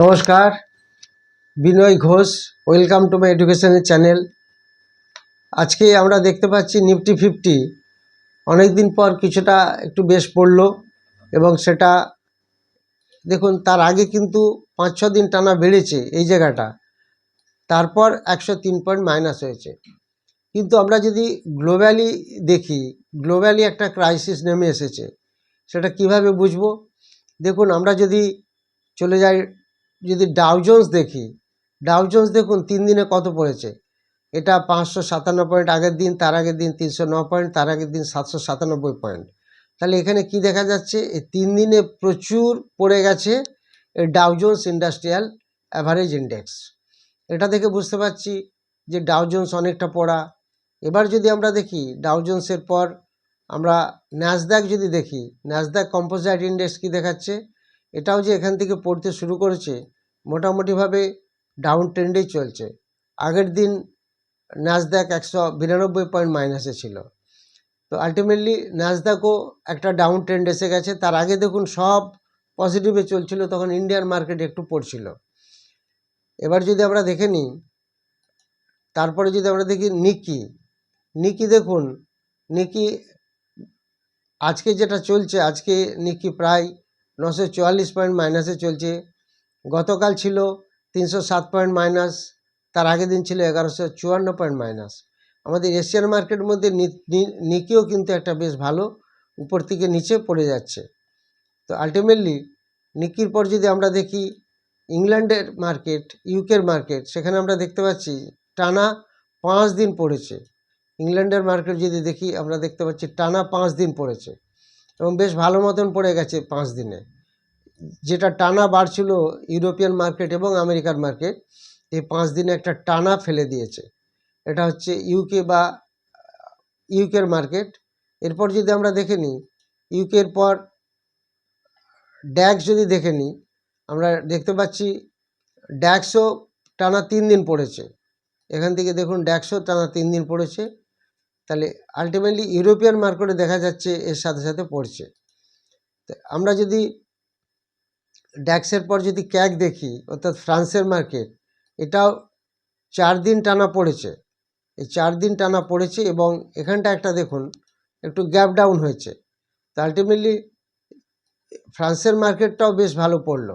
নমস্কার, Binoy Ghosh, welcome to my এডুকেশনের channel. আজকে আমরা দেখতে পাচ্ছি নিফটি ফিফটি। অনেক দিন পর কিছুটা একটু বেশ পড়ল এবং সেটা, দেখুন, তার আগে কিন্তু পাঁচ, ছ দিন টানা বেড়েছে এই জায়গাটা। তারপর একশো তিন পয়েন্ট মাইনাস হয়েছে। কিন্তু আমরা যদি গ্লোবালি দেখি, গ্লোবালি একটা ক্রাইসিস নেমে এসেছে। সেটা কীভাবে বুঝব? দেখুন, আমরা যদি চলে যাই যদি ডাউজন্স দেখি ডাউজন্স দেখুন তিন দিনে কত পড়েছে? এটা পাঁচশো সাতান্ন পয়েন্ট আগের দিন, তার আগের দিন তিনশো ন পয়েন্ট তার আগের দিন সাতশো সাতানব্বই পয়েন্ট তাহলে এখানে কি দেখা যাচ্ছে? এই তিন দিনে প্রচুর পড়ে গেছে ডাউজন্স ইন্ডাস্ট্রিয়াল অ্যাভারেজ ইন্ডেক্স এটা দেখে বুঝতে পারছি যে ডাউজন্স অনেকটা পড়া। এবার যদি আমরা দেখি ডাউজন্সের পর আমরা ন্যাসদ্যাক যদি দেখি ন্যাসদ্যাক কম্পোজাইট ইন্ডেক্স কি দেখাচ্ছে? এটাও যে এখান থেকে পড়তে শুরু করেছে, মোটামুটিভাবে ডাউন ট্রেন্ডেই চলছে। আগের দিন ন্যাসদ্যাক একশো বিরানব্বই পয়েন্ট মাইনাসে ছিল। তো আলটিমেটলি ন্যাসদ্যাকও একটা ডাউন ট্রেন্ড এসে গেছে। তার আগে দেখুন সব পজিটিভে চলছিল, তখন ইন্ডিয়ান মার্কেট একটু পড়ছিল। এবার যদি আমরা দেখে নিই, তারপরে যদি আমরা দেখি নিকি নিকি দেখুন নিকি আজকে যেটা চলছে, আজকে নিকি প্রায় নশো চুয়াল্লিশ পয়েন্ট মাইনাসে চলছে। গতকাল ছিল তিনশো সাত পয়েন্ট মাইনাস, তার আগের দিন ছিল এগারোশো চুয়ান্ন পয়েন্ট মাইনাস। আমাদের এশিয়ান মার্কেটের মধ্যে নিকিও কিন্তু একটা বেশ ভালো উপর থেকে নিচে পড়ে যাচ্ছে। তো আলটিমেটলি নিকির পর যদি আমরা দেখি, ইংল্যান্ডের মার্কেট, ইউকের মার্কেট, সেখানে আমরা দেখতে পাচ্ছি টানা পাঁচ দিন পড়েছে। ইংল্যান্ডের মার্কেট যদি দেখি, আমরা দেখতে পাচ্ছি টানা পাঁচ দিন পড়েছে। এবং বেশ ভালো মতন পড়ে গেছে পাঁচ দিনে। যেটা টানা বাড়ছিল ইউরোপিয়ান মার্কেট এবং আমেরিকার মার্কেট, এই পাঁচ দিনে একটা টানা ফেলে দিয়েছে। এটা হচ্ছে ইউকে বা ইউকের মার্কেট। এরপর যদি আমরা দেখে নিই ইউকের পর ড্যাক্স যদি দেখে নিই, আমরা দেখতে পাচ্ছি ড্যাক্সও টানা তিন দিন পড়েছে। এখান থেকে দেখুন ড্যাক্সও টানা তিন দিন পড়েছে। তাহলে আলটিমেটলি ইউরোপিয়ান মার্কেটে দেখা যাচ্ছে এর সাথে সাথে পড়ছে। আমরা যদি ড্যাক্সের পর যদি ক্যাক দেখি, অর্থাৎ ফ্রান্সের মার্কেট এটাও চার দিন টানা পড়েছে। এই চার দিন টানা পড়েছে এবং এখানটা একটা দেখুন, একটু গ্যাপ ডাউন হয়েছে। তো আলটিমেটলি ফ্রান্সের মার্কেটটাও বেশ ভালো পড়ল।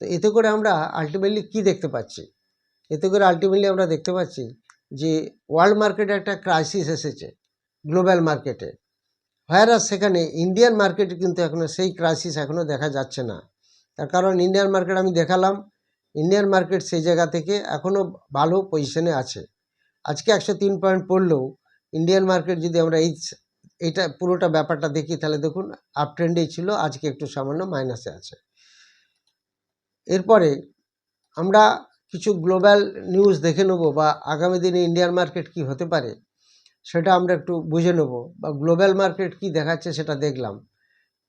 তো এতে করে আমরা আলটিমেটলি কি দেখতে পাচ্ছি? এতে করে আলটিমেটলি আমরা দেখতে পাচ্ছি যে ওয়ার্ল্ড মার্কেটে একটা ক্রাইসিস এসেছে, গ্লোবাল মার্কেটে। হোয়ারাস সেখানে ইন্ডিয়ান মার্কেটে কিন্তু এখনও সেই ক্রাইসিস এখনও দেখা যাচ্ছে না। তার কারণ ইন্ডিয়ান মার্কেট আমি দেখালাম, ইন্ডিয়ান মার্কেট সেই জায়গা থেকে এখনও ভালো পজিশনে আছে। আজকে একশো তিন পয়েন্ট পড়লেও ইন্ডিয়ান মার্কেট যদি আমরা এই এইটা পুরোটা ব্যাপারটা দেখি, তাহলে দেখুন আপ ট্রেন্ডেই ছিল, আজকে একটু সামান্য মাইনাসে আছে। এরপরে আমরা কিছু গ্লোবাল নিউজ দেখে নেব বা আগামী দিনে ইন্ডিয়ান মার্কেট কি হতে পারে, সেটা আমরা একটু বুঝে নেব বা গ্লোবাল মার্কেট কি দেখাচ্ছে সেটা দেখলাম,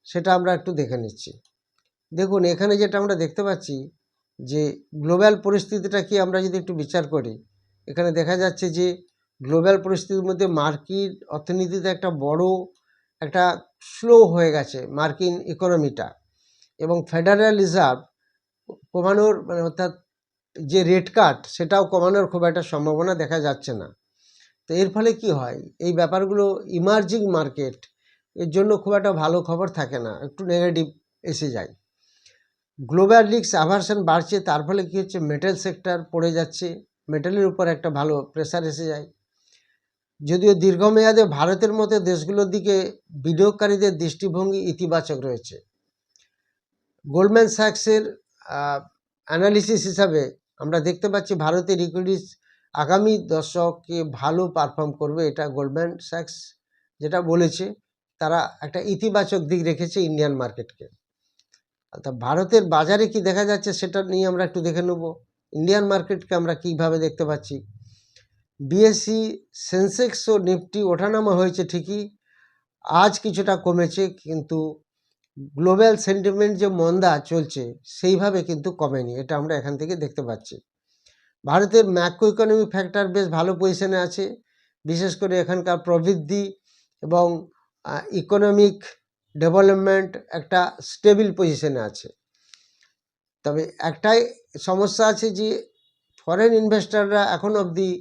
সেটা আমরা একটু দেখে নিচ্ছি। দেখুন, এখানে যেটা আমরা দেখতে পাচ্ছি যে গ্লোবাল পরিস্থিতিটা কি আমরা যদি একটু বিচার করি, এখানে দেখা যাচ্ছে যে গ্লোবাল পরিস্থিতির মধ্যে মার্কিন অর্থনীতিতে একটা বড়, একটা স্লো হয়ে গেছে মার্কিন ইকোনমিটা এবং ফেডারেল রিজার্ভ কমানোর মানে অর্থাৎ যে রেট কাট সেটাও কমানোর খুব একটা সম্ভাবনা দেখা যাচ্ছে না। তো এর ফলে কি হয়? এই ব্যাপারগুলো ইমার্জিং মার্কেট এর জন্য খুব একটা ভালো খবর থাকে না, একটু নেগেটিভ এসে যায়। গ্লোবাল রিক্স অ্যাভারশন বাড়ছে, তার ফলে কী হচ্ছে? মেটাল সেক্টর পড়ে যাচ্ছে মেটালের উপর একটা ভালো প্রেসার এসে যায়। যদিও দীর্ঘমেয়াদে ভারতের মতো দেশগুলোর দিকে বিনিয়োগকারীদের দৃষ্টিভঙ্গি ইতিবাচক রয়েছে। গোল্ডম্যান স্যাক্সের অ্যানালিসিস হিসাবে আমরা দেখতে পাচ্ছি ভারতের ইকুইটিস আগামী দশকে ভালো পারফর্ম করবে, এটা গোল্ডম্যান স্যাক্স যেটা বলেছে। তারা একটা ইতিবাচক দিক রেখেছে ইন্ডিয়ান মার্কেটকে অর্থাৎ ভারতের বাজারে কি দেখা যাচ্ছে সেটা নিয়ে আমরা একটু দেখে নেব। ইন্ডিয়ান মার্কেটকে আমরা কীভাবে দেখতে পাচ্ছি? বিএসসি সেন্সেক্স ও নিফটি ওঠানামা হয়েছে ঠিকই। আজ কিছুটা কমেছে, কিন্তু গ্লোবাল সেন্টিমেন্ট যে মন্দা চলছে, সেইভাবে কিন্তু কমেনি, এটা আমরা এখান থেকে দেখতে পাচ্ছি। ভারতের ম্যাক্রো ইকোনমি ফ্যাক্টর বেশ ভালো পজিশনে আছে, বিশেষ করে এখানকার প্রবৃদ্ধি এবং ইকোনমিক ডেভেলপমেন্ট একটা স্টেবিল পজিশনে আছে। তবে একটাই সমস্যা আছে যে ফরেন ইনভেস্টররা এখন অবধি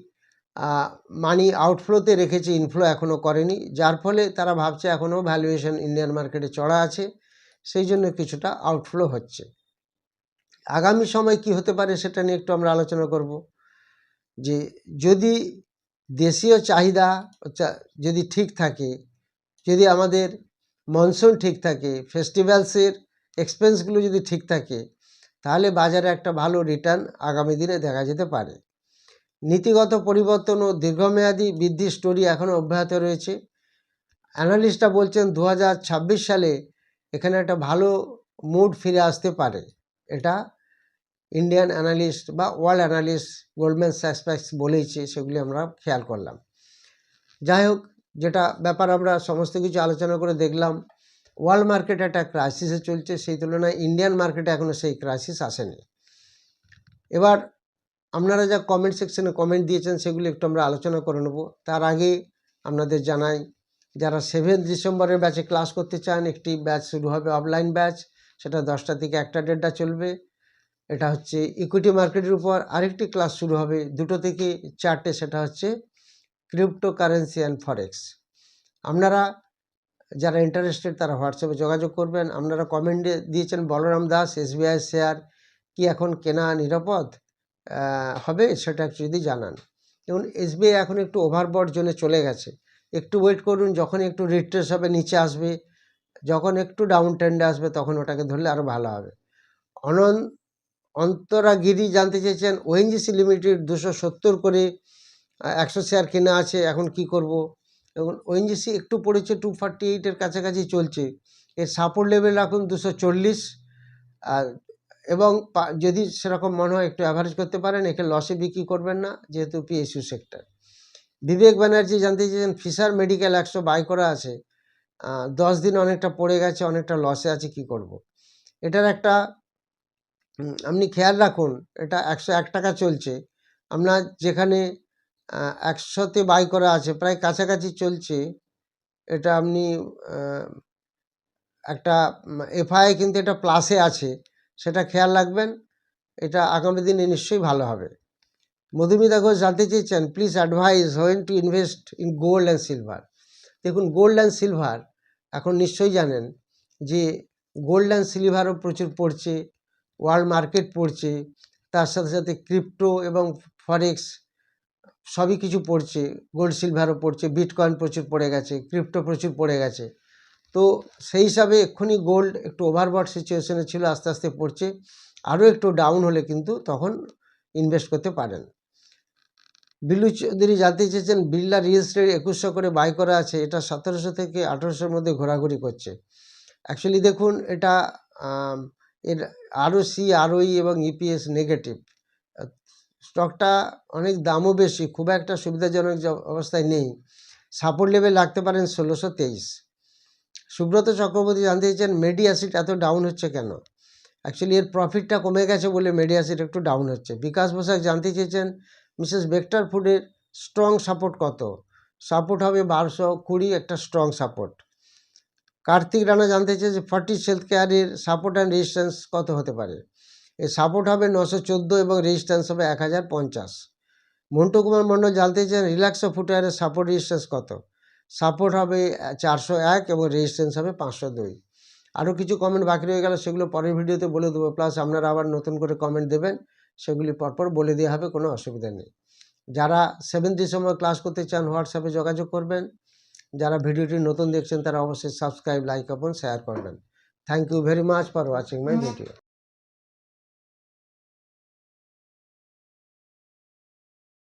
মানি আউটফ্লোতে রেখেছে ইনফ্লো এখনও করেনি, যার ফলে তারা ভাবছে এখনও ভ্যালুয়েশন ইন্ডিয়ান মার্কেটে চড়া আছে। সেই জন্য কিছুটা আউটফ্লো হচ্ছে। আগামী সময় কি হতে পারে সেটা নিয়ে একটু আমরা আলোচনা করব। যে যদি দেশীয় চাহিদা যদি ঠিক থাকে, যদি আমাদের মনসুন ঠিক থাকে ফেস্টিভ্যালসের এক্সপেন্সগুলো যদি ঠিক থাকে, তাহলে বাজারে একটা ভালো রিটার্ন আগামী দিনে দেখা যেতে পারে। নীতিগত পরিবর্তন ও দীর্ঘমেয়াদী বৃদ্ধির স্টোরি এখনও অব্যাহত রয়েছে। অ্যানালিস্টরা বলছেন দু হাজার ছাব্বিশ সালে এখানে একটা ভালো মুড ফিরে আসতে পারে। এটা ইন্ডিয়ান অ্যানালিস্ট বা ওয়ার্ল্ড অ্যানালিস্ট গোল্ডম্যান স্যাক্স বলেইছে, সেগুলি আমরা খেয়াল করলাম। যাই হোক, যেটা ব্যাপার আমরা সমস্ত কিছু আলোচনা করে দেখলাম ওয়ার্ল্ড মার্কেট একটা ক্রাইসিসে চলছে, সেই তুলনায় ইন্ডিয়ান মার্কেটে এখনও সেই ক্রাইসিস আসেনি। এবার আপনারা যা কমেন্ট সেকশনে কমেন্ট দিয়েছেন, সেগুলি একটু আমরা আলোচনা করে নেব। তার আগে আপনাদের জানাই যারা সেভেন ডিসেম্বরের ব্যাচে ক্লাস করতে চান, একটি ব্যাচ শুরু হবে অফলাইন ব্যাচ সেটা দশটা থেকে একটা দেড়টা চলবে। এটা হচ্ছে ইকুইটি মার্কেটের উপর আরেকটি ক্লাস শুরু হবে দুটো থেকে চারটে, সেটা হচ্ছে ক্রিপ্টো কারেন্সি অ্যান্ড ফরেক্স আপনারা যারা ইন্টারেস্টেড তারা হোয়াটসঅ্যাপে যোগাযোগ করবেন। আপনারা কমেন্টে দিয়েছেন বলরাম দাস এসবিআই শেয়ার কি এখন কেনা নিরাপদ? হবে সেটা যদি জানান। যেমন এসবিআই এখন একটু ওভারবট জোনে চলে গেছে। একটু ওয়েট করুন, যখন একটু রিট্রেস হবে, নিচে আসবে, যখন একটু ডাউন ট্রেন্ডে আসবে, তখন ওটাকে ধরলে আরও ভালো হবে। অনন, অন্তরাগিরি জানতে চেয়েছেন ওএনজিসি লিমিটেড দুশো সত্তর করে একশো শেয়ার কেনা আছে, এখন কি করব? এবং ওএনজিসি একটু পড়েছে টু ফর্টি এইটের কাছাকাছি চলছে। এর সাপোর্ট লেভেল রাখুন, দুশো চল্লিশ। আর, এবং যদি সেরকম মনে হয়, একটু অ্যাভারেজ করতে পারেন, একে লসে বিক্রি করবেন না, যেহেতু পিএসইউ সেক্টর বিবেক ব্যানার্জি জানতে চেয়েছেন, ফিশার মেডিকেল একশো বাই করা আছে। দশ দিন অনেকটা পড়ে গেছে, অনেকটা লসে আছে, কি করব। এটার একটা আপনি খেয়াল রাখুন, এটা একশো এক টাকা চলছে। আপনার যেখানে একশোতে বাই করা আছে, প্রায় কাছাকাছি চলছে। এটা আপনি একটা এফআই কিন্তু এটা প্লাসে আছে। সেটা খেয়াল রাখবেন, এটা আগামী দিনে নিশ্চয়ই ভালো হবে। মধুমিতা ঘোষ জানতে চেয়েছেন please advise when to invest in gold and silver দেখুন গোল্ড অ্যান্ড সিলভার এখন নিশ্চয়ই জানেন যে গোল্ড অ্যান্ড সিলভারও প্রচুর পড়ছে ওয়ার্ল্ড মার্কেট পড়ছে, তার সাথে সাথে ক্রিপ্টো এবং ফরেক্স সবই কিছু পড়ছে গোল্ড সিলভারও পড়ছে বিটকয়েন প্রচুর পড়ে গেছে ক্রিপ্টো প্রচুর পড়ে গেছে। তো সেই হিসাবে এক্ষুনি গোল্ড একটু ওভারবট সিচুয়েশনে ছিল, আস্তে আস্তে পড়ছে, আরও একটু ডাউন হলে কিন্তু তখন ইনভেস্ট করতে পারেন। বিল্লু চৌধুরী জানতে চেয়েছেন বিড়লা রিয়েল এস্টেট একুশশো করে বাই করা আছে, এটা সতেরোশো থেকে আঠেরোশোর মধ্যে ঘোরাঘুরি করছে। অ্যাকচুয়ালি দেখুন, এটা এর আরও সি আরওই এবং ইপিএস নেগেটিভ স্টকটা অনেক দামও বেশি, খুব একটা সুবিধাজনক অবস্থায় নেই। সাপোর্ট লেভেল রাখতে পারেন ষোলোশো তেইশ। সুব্রত চক্রবর্তী জানতে চেয়েছেন মেডি অ্যাসিড এত ডাউন হচ্ছে কেন? অ্যাকচুয়ালি এর প্রফিটটা কমে গেছে বলে মেডি অ্যাসিড একটু ডাউন হচ্ছে। বিকাশ বসাক জানতে চেয়েছেন মিসেস বেক্টর ফুডের স্ট্রং সাপোর্ট কত? সাপোর্ট হবে বারোশো কুড়ি, একটা স্ট্রং সাপোর্ট। কার্তিক রানা জানতে চেয়েছে যে ফর্টিস হেলথ কেয়ারের সাপোর্ট অ্যান্ড রেজিস্ট্যান্স কত হতে পারে? এর সাপোর্ট হবে নশো চোদ্দ এবং রেজিস্ট্যান্স হবে এক হাজার পঞ্চাশ। মন্টু কুমার মণ্ডল জানতে চেয়েছেন রিল্যাক্সো ফুটওয়ারের সাপোর্ট রেজিস্ট্যান্স কত? সাপোর্ট হবে চারশো এক এবং রেজিস্ট্যান্স হবে পাঁচশো দুই। আরও কিছু কমেন্ট বাকি রয়ে গেল, সেগুলো পরের ভিডিওতে বলে দেবো। প্লাস আপনারা আবার নতুন করে কমেন্ট দেবেন। সেগুলি পরপর বলে দেওয়া হবে, কোনো অসুবিধা নেই। যারা সেভেন ডিসেম্বর ক্লাস করতে চান, হোয়াটসঅ্যাপে যোগাযোগ করবেন। যারা ভিডিওটি নতুন দেখছেন, তারা অবশ্যই সাবস্ক্রাইব, লাইক এবং শেয়ার করবেন। Thank you very much for watching my video